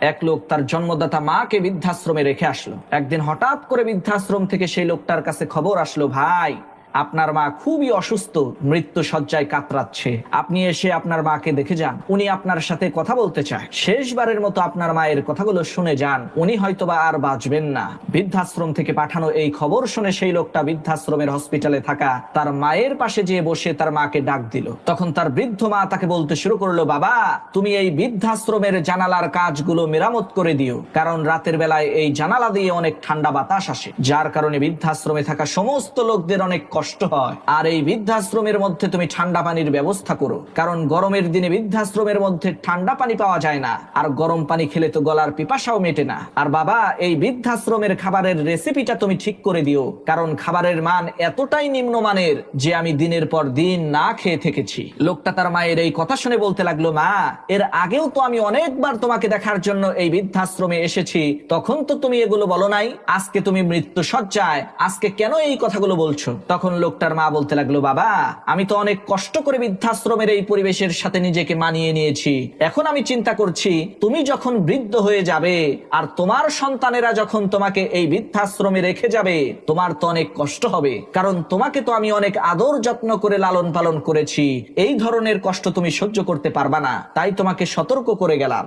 এক লোক তার জন্মদাতা মাকে বৃদ্ধাশ্রমে রেখে আসলো। একদিন হঠাৎ করে বৃদ্ধাশ্রম থেকে সেই লোকটার কাছে খবর আসলো, ভাই আপনার মা খুবই অসুস্থ মৃত্যু সজ্জায় কাতরাচ্ছে। আপনি এসে আপনার মাকে দেখে যান, উনি আপনার সাথে কথা বলতে চায়। শেষবারের মতো আপনার মায়ের কথাগুলো শুনে যান, উনি হয়তোবা আর বাঁচবেন না। বৃদ্ধাশ্রম থেকে পাঠানো এই খবর শুনে সেই লোকটা বৃদ্ধাশ্রমের হসপিটালে থাকা তার মায়ের পাশে যেয়ে বসে তার মাকে ডাক দিল। তখন তার বৃদ্ধ মা তাকে বলতে শুরু করল, বাবা, তুমি এই বৃদ্ধাশ্রমের জানালার কাজগুলো মেরামত করে দিও, কারণ রাতের বেলায় এই জানালা দিয়ে অনেক ঠান্ডা বাতাস আসে। যার কারণে বৃদ্ধাশ্রমে থাকা সমস্ত লোকদের অনেক কষ্ট হয়। আর এই বৃদ্ধাশ্রমের মধ্যে তুমি ঠান্ডা পানির ব্যবস্থা করো। কারণ গরমের দিনে বৃদ্ধাশ্রমের মধ্যে ঠান্ডা পানি পাওয়া যায় না। আর গরম পানি খেলে তো গলার পিপাসাও মেটে না। আর বাবা, এই বৃদ্ধাশ্রমের খাবারের রেসিপিটা তুমি ঠিক করে দিও। কারণ খাবারের মান এতটাই নিম্নমানের যে আমি দিনের পর দিন না খেয়ে থেকেছি। লোকটা তার মায়ের এই কথা শুনে বলতে লাগল, মা, এর আগেও তো আমি অনেকবার তোমাকে দেখার জন্য এই বৃদ্ধাশ্রমে এসেছি। তখন তো তুমি এগুলো বলো নাই। আজকে তুমি মৃত্যু সজ্জায় আজকে কেন এই কথাগুলো বলছো? তখন লোকটার মা বলতে লাগল, বাবা, আমি তো অনেক কষ্ট করে বৃদ্ধাশ্রমের এই পরিবেশের সাথে নিজেকে মানিয়ে নিয়েছি। এখন আমি চিন্তা করছি, তুমি যখন বৃদ্ধ হয়ে যাবে আর তোমার সন্তানেরা যখন তোমাকে এই বৃদ্ধাশ্রমে রেখে যাবে, তোমার তো অনেক কষ্ট হবে। কারণ তোমাকে তো আমি অনেক আদর যত্ন করে লালন পালন করেছি। এই ধরনের কষ্ট তুমি সহ্য করতে পারবা না। তাই তোমাকে সতর্ক করে গেলাম।